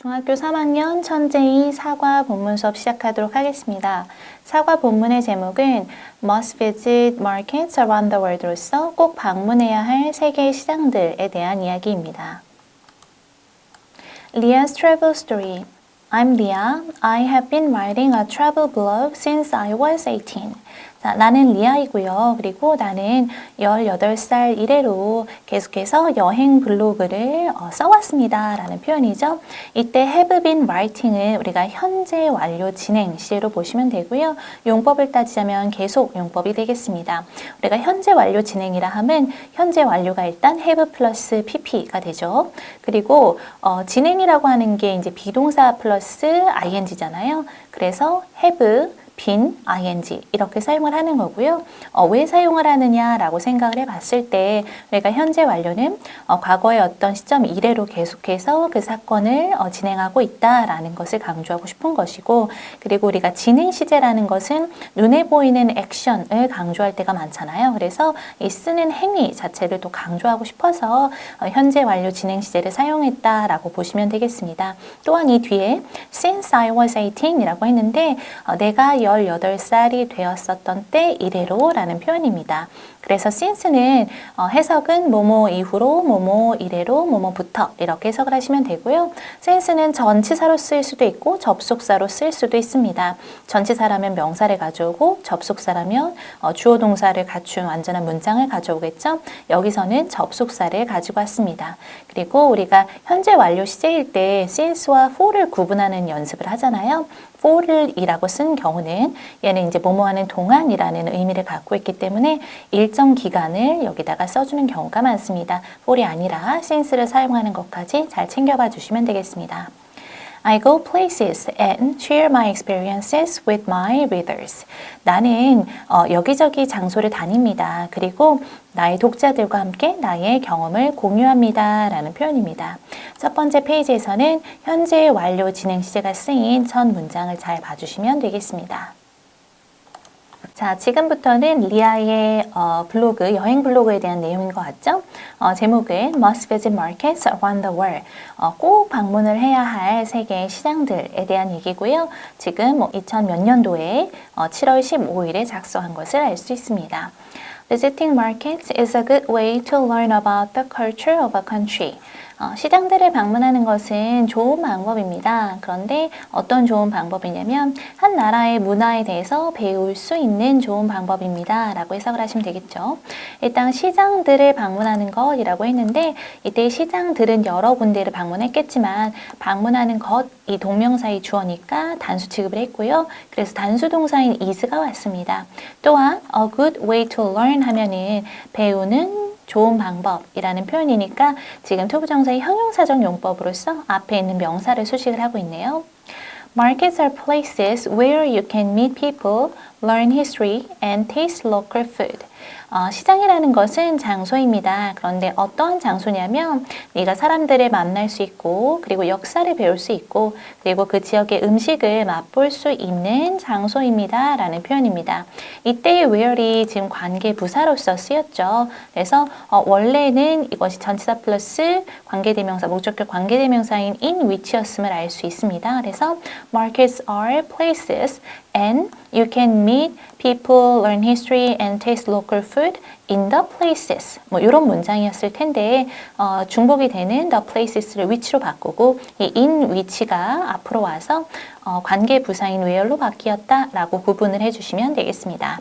중학교 3학년 천재이 사과 본문 수업 시작하도록 하겠습니다. 사과 본문의 제목은 Must visit markets around the world로서 꼭 방문해야 할 세계 시장들에 대한 이야기입니다. Leah's travel story. I'm Leah. I have been writing a travel blog since I was 18. 자, 나는 리아이고요. 그리고 나는 18살 이래로 계속해서 여행 블로그를 어, 써왔습니다. 라는 표현이죠. 이때 have been writing은 우리가 현재 완료 진행 시제로 보시면 되고요. 용법을 따지자면 계속 용법이 되겠습니다. 우리가 현재 완료 진행이라 하면 현재 완료가 일단 have 플러스 pp가 되죠. 그리고 어, 진행이라고 하는 게 이제 비동사 플러스 ing잖아요. 그래서 have 빈 ing 이렇게 사용을 하는 거고요. 어, 왜 사용을 하느냐라고 생각을 해봤을 때 우리가 현재 완료는 어, 과거의 어떤 시점 이래로 계속해서 그 사건을 어, 진행하고 있다라는 것을 강조하고 싶은 것이고 그리고 우리가 진행 시제라는 것은 눈에 보이는 액션을 강조할 때가 많잖아요. 그래서 이 쓰는 행위 자체를 또 강조하고 싶어서 어, 현재 완료 진행 시제를 사용했다라고 보시면 되겠습니다. 또한 이 뒤에 since I was 18이라고 했는데 어, 내가 18살이 되었었던 때 이래로 라는 표현입니다. 그래서 since는 어, 해석은 뭐뭐 이후로 뭐뭐 이래로 뭐뭐부터 이렇게 해석을 하시면 되고요. since는 전치사로 쓰일 수도 있고 접속사로 쓰일 수도 있습니다. 전치사라면 명사를 가져오고 접속사라면 어, 주어 동사를 갖춘 완전한 문장을 가져오겠죠. 여기서는 접속사를 가지고 왔습니다. 그리고 우리가 현재 완료 시제일 때 since와 for를 구분하는 연습을 하잖아요. For를 이라고 쓴 경우는 얘는 이제 뭐뭐 하는 동안이라는 의미를 갖고 있기 때문에 일정 기간을 여기다가 써주는 경우가 많습니다. for이 아니라 since를 사용하는 것까지 잘 챙겨봐 주시면 되겠습니다. I go places and share my experiences with my readers. 나는 어, 여기저기 장소를 다닙니다. 그리고 나의 독자들과 함께 나의 경험을 공유합니다. 라는 표현입니다. 첫 번째 페이지에서는 현재 완료 진행 시제가 쓰인 첫 문장을 잘 봐주시면 되겠습니다. 자, 지금부터는 리아의 어, 블로그, 여행 블로그에 대한 내용인 것 같죠? 어, 제목은 Must Visit Markets Around the World. 어, 꼭 방문을 해야 할 세계 시장들에 대한 얘기고요. 지금 뭐2000 몇 년도에 어, 7월 15일에 작성한 것을 알 수 있습니다. Visiting markets is a good way to learn about the culture of a country. 어, 시장들을 방문하는 것은 좋은 방법입니다. 그런데 어떤 좋은 방법이냐면 한 나라의 문화에 대해서 배울 수 있는 좋은 방법입니다. 라고 해석을 하시면 되겠죠. 일단 시장들을 방문하는 것이라고 했는데 이때 시장들은 여러 군데를 방문했겠지만 방문하는 것, 이 동명사의 주어니까 단수 취급을 했고요. 그래서 단수 동사인 is가 왔습니다. 또한 a good way to learn 하면은 배우는 좋은 방법이라는 표현이니까 지금 투부정사의 형용사적 용법으로서 앞에 있는 명사를 수식을 하고 있네요. Markets are places where you can meet people, learn history, and taste local food. 어, 시장이라는 것은 장소입니다. 그런데 어떠한 장소냐면 네가 사람들을 만날 수 있고 그리고 역사를 배울 수 있고 그리고 그 지역의 음식을 맛볼 수 있는 장소입니다. 라는 표현입니다. 이때의 where이 지금 관계 부사로서 쓰였죠. 그래서 어, 원래는 이것이 전치사 플러스 관계대명사, 목적격 관계대명사인 in which였음을 알 수 있습니다. 그래서 markets are places and you can meet people, learn history and taste local food in the places. 뭐 이런 문장이었을 텐데 어, 중복이 되는 the places를 위치로 바꾸고 이 in 위치가 앞으로 와서 어, 관계 부사인 where로 바뀌었다라고 구분을 해주시면 되겠습니다.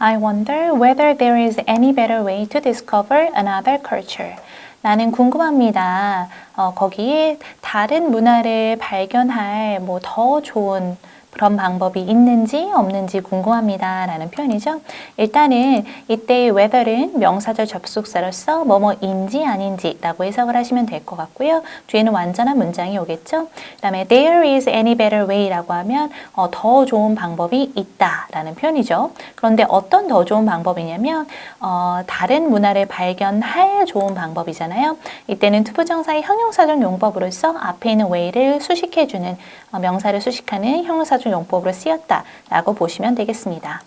I wonder whether there is any better way to discover another culture. 나는 궁금합니다. 어, 거기에 다른 문화를 발견할 뭐 더 좋은 그런 방법이 있는지 없는지 궁금합니다. 라는 표현이죠. 일단은 이때 whether은 명사절 접속사로서 뭐뭐인지 아닌지 라고 해석을 하시면 될 것 같고요. 뒤에는 완전한 문장이 오겠죠. 그 다음에 there is any better way 라고 하면 어, 더 좋은 방법이 있다 라는 표현이죠. 그런데 어떤 더 좋은 방법이냐면 어, 다른 문화를 발견할 좋은 방법이잖아요. 이때는 투부정사의 형용사적 용법으로서 앞에 있는 way를 수식해주는 어, 명사를 수식하는 형용사적 용법으로 쓰였다라고 보시면 되겠습니다.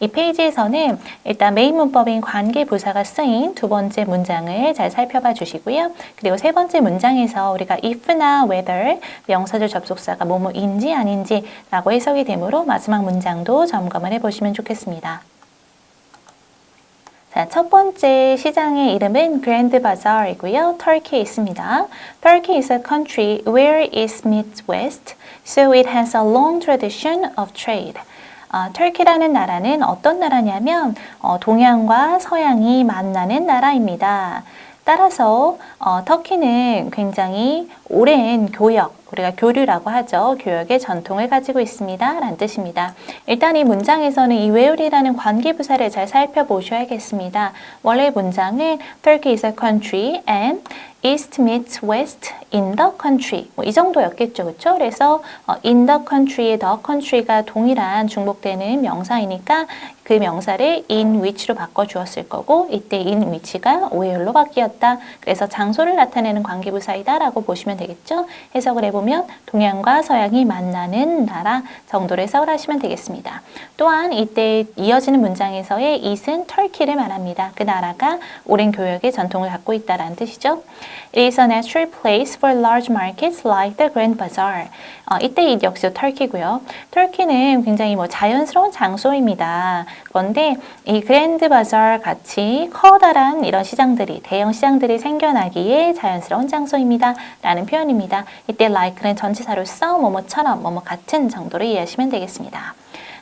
이 페이지에서는 일단 메인 문법인 관계 부사가 쓰인 두 번째 문장을 잘 살펴봐 주시고요. 그리고 세 번째 문장에서 우리가 if나 whether 명사절 접속사가 뭐뭐인지 아닌지라고 해석이 되므로 마지막 문장도 점검을 해보시면 좋겠습니다. 자, 첫 번째 시장의 이름은 Grand Bazaar이고요. 터키에 있습니다. Turkey is a country where it meets west, so it has a long tradition of trade. 어, 터키라는 나라는 어떤 나라냐면 어, 동양과 서양이 만나는 나라입니다. 따라서 어, 터키는 굉장히 오랜 교역, 우리가 교류라고 하죠. 교역의 전통을 가지고 있습니다. 라는 뜻입니다. 일단 이 문장에서는 이 where이라는 관계부사를 잘 살펴보셔야겠습니다. 원래 문장은 Turkey is a country and East meets West in the country. 뭐 이 정도였겠죠. 그렇죠? 그래서 어, in the country의 the country가 동일한 중복되는 명사이니까 그 명사를 in which로 바꿔 주었을 거고 이때 in which가 where로 바뀌었다. 그래서 장소를 나타내는 관계부사이다라고 보시면 되겠죠. 해석을 해보 면 동양과 서양이 만나는 나라 해석을 하시면 되겠습니다. 또한 이때 이어지는 문장에서의 it은 터키를 말합니다. 그 나라가 오랜 교역의 전통을 갖고 있다라는 뜻이죠. It is a natural place for large markets like the Grand Bazaar. 어, 이때 이 역시 터키고요. 터키는 굉장히 뭐 자연스러운 장소입니다. 그런데 이 그랜드 바자르 같이 커다란 이런 시장들이 대형 시장들이 생겨나기에 자연스러운 장소입니다. 라는 표현입니다. 이때 like는 전치사로서 뭐뭐처럼 뭐뭐 같은 정도로 이해하시면 되겠습니다.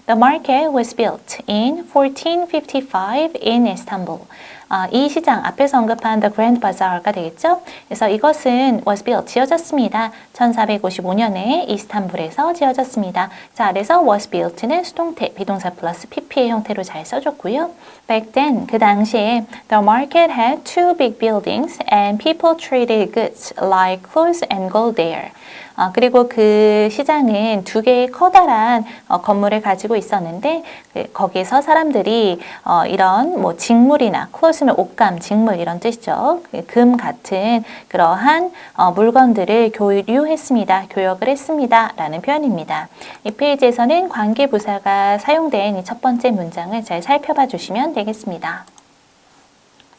The market was built in 1455 in Istanbul. 아, 이 시장 앞에서 언급한 The Grand Bazaar가 되겠죠. 그래서 이것은 was built 지어졌습니다. 1455년에 이스탄불에서 지어졌습니다. 자, 그래서 was built는 수동태 비동사 플러스 pp의 형태로 잘 써줬고요. Back then 그 당시에 the market had two big buildings and people traded goods like clothes and gold there. 어, 그리고 그 시장은 두 개의 커다란 어, 건물을 가지고 있었는데 그, 거기서 사람들이 어, 이런 뭐 직물이나 클로스 는 옷감, 직물 이런 뜻이죠. 그금 같은 그러한 어, 물건들을 교류했습니다. 교역을 했습니다. 라는 표현입니다. 이 페이지에서는 관계부사가 사용된 이 첫 번째 문장을 잘 살펴봐 주시면 되겠습니다.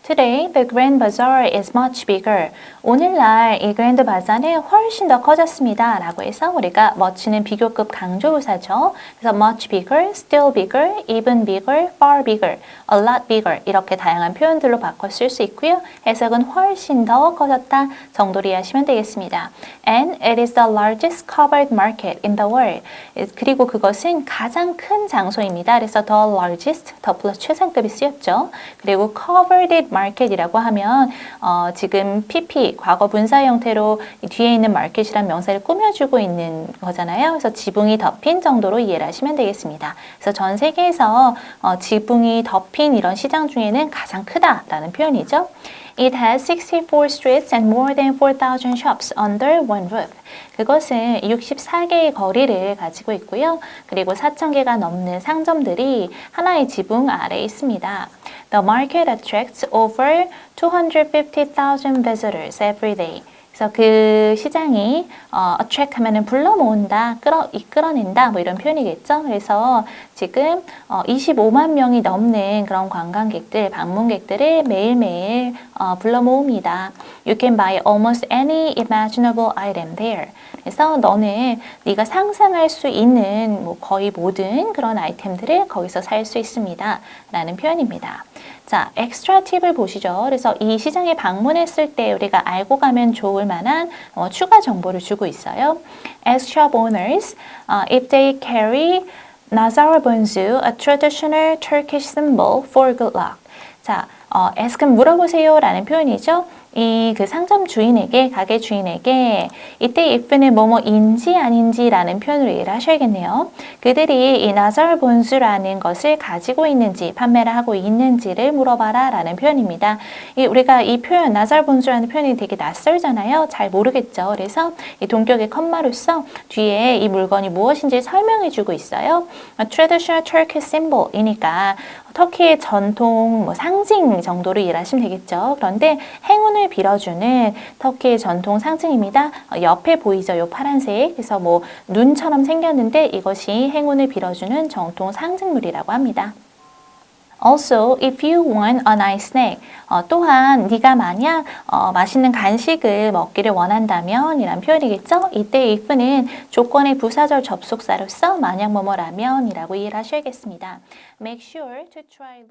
Today, the Grand Bazaar is much bigger. 오늘날 이 Grand Bazaar는 훨씬 더 커졌습니다. 라고 해서 우리가 much는 비교급 강조부사죠. 그래서 much bigger, still bigger, even bigger, far bigger, a lot bigger 이렇게 다양한 표현들로 바꿔 쓸 수 있고요. 해석은 훨씬 더 커졌다 정도로 이해하시면 되겠습니다. And it is the largest covered market in the world. 그리고 그것은 가장 큰 장소입니다. 그래서 the largest, 더 플러스 최상급이 쓰였죠. 그리고 covered market이라고 하면 어, 지금 PP 과거 분사 형태로 뒤에 있는 market이란 명사를 꾸며주고 있는 거잖아요. 그래서 지붕이 덮인 정도로 이해를 하시면 되겠습니다. 그래서 전 세계에서 어, 지붕이 덮인 이런 시장 중에는 가장 크다라는 표현이죠. It has 64 streets and more than 4,000 shops under one roof. 그것은 64개의 거리를 가지고 있고요. 그리고 4,000개가 넘는 상점들이 하나의 지붕 아래에 있습니다. The market attracts over 250,000 visitors every day. 그래서 그 시장이 어, attract 하면은 불러 모은다, 끌어 이끌어낸다 뭐 이런 표현이겠죠. 그래서 지금 어, 25만 명이 넘는 그런 관광객들, 방문객들을 매일매일 어, 불러 모읍니다. You can buy almost any imaginable item there. 그래서 너는 네가 상상할 수 있는 뭐 거의 모든 그런 아이템들을 거기서 살 수 있습니다. 라는 표현입니다. 자, 엑스트라 팁을 보시죠. 그래서 이 시장에 방문했을 때 우리가 알고 가면 좋을 만한 어, 추가 정보를 주고 있어요. Ask shop owners uh, if they carry Nazar bonzu, a traditional Turkish symbol for good luck. 자, 어, ask은 물어보세요 라는 표현이죠. 이 그 상점 주인에게, 가게 주인에게 이때 if는 뭐뭐인지 아닌지라는 표현으로 이해를 하셔야겠네요. 그들이 이 나설 본수라는 것을 가지고 있는지, 판매를 하고 있는지를 물어봐라 라는 표현입니다. 이 우리가 이 표현, 나설 본수라는 표현이 되게 낯설잖아요. 잘 모르겠죠. 그래서 이 동격의 컴마로서 뒤에 이 물건이 무엇인지 설명해 주고 있어요. Traditional Turkish symbol이니까 터키의 전통 뭐 상징 정도로 이해하시면 되겠죠. 그런데 행운을 빌어주는 터키의 전통 상징입니다. 어, 옆에 보이죠? 요 파란색. 그래서 뭐 눈처럼 생겼는데 이것이 행운을 빌어주는 정통 상징물이라고 합니다. Also, if you want a nice snack. 어, 또한 네가 만약 어, 맛있는 간식을 먹기를 원한다면 이란 표현이겠죠? 이때 if는 조건의 부사절 접속사로서 만약 뭐뭐라면 이라고 이해를 하셔야겠습니다. Make sure to try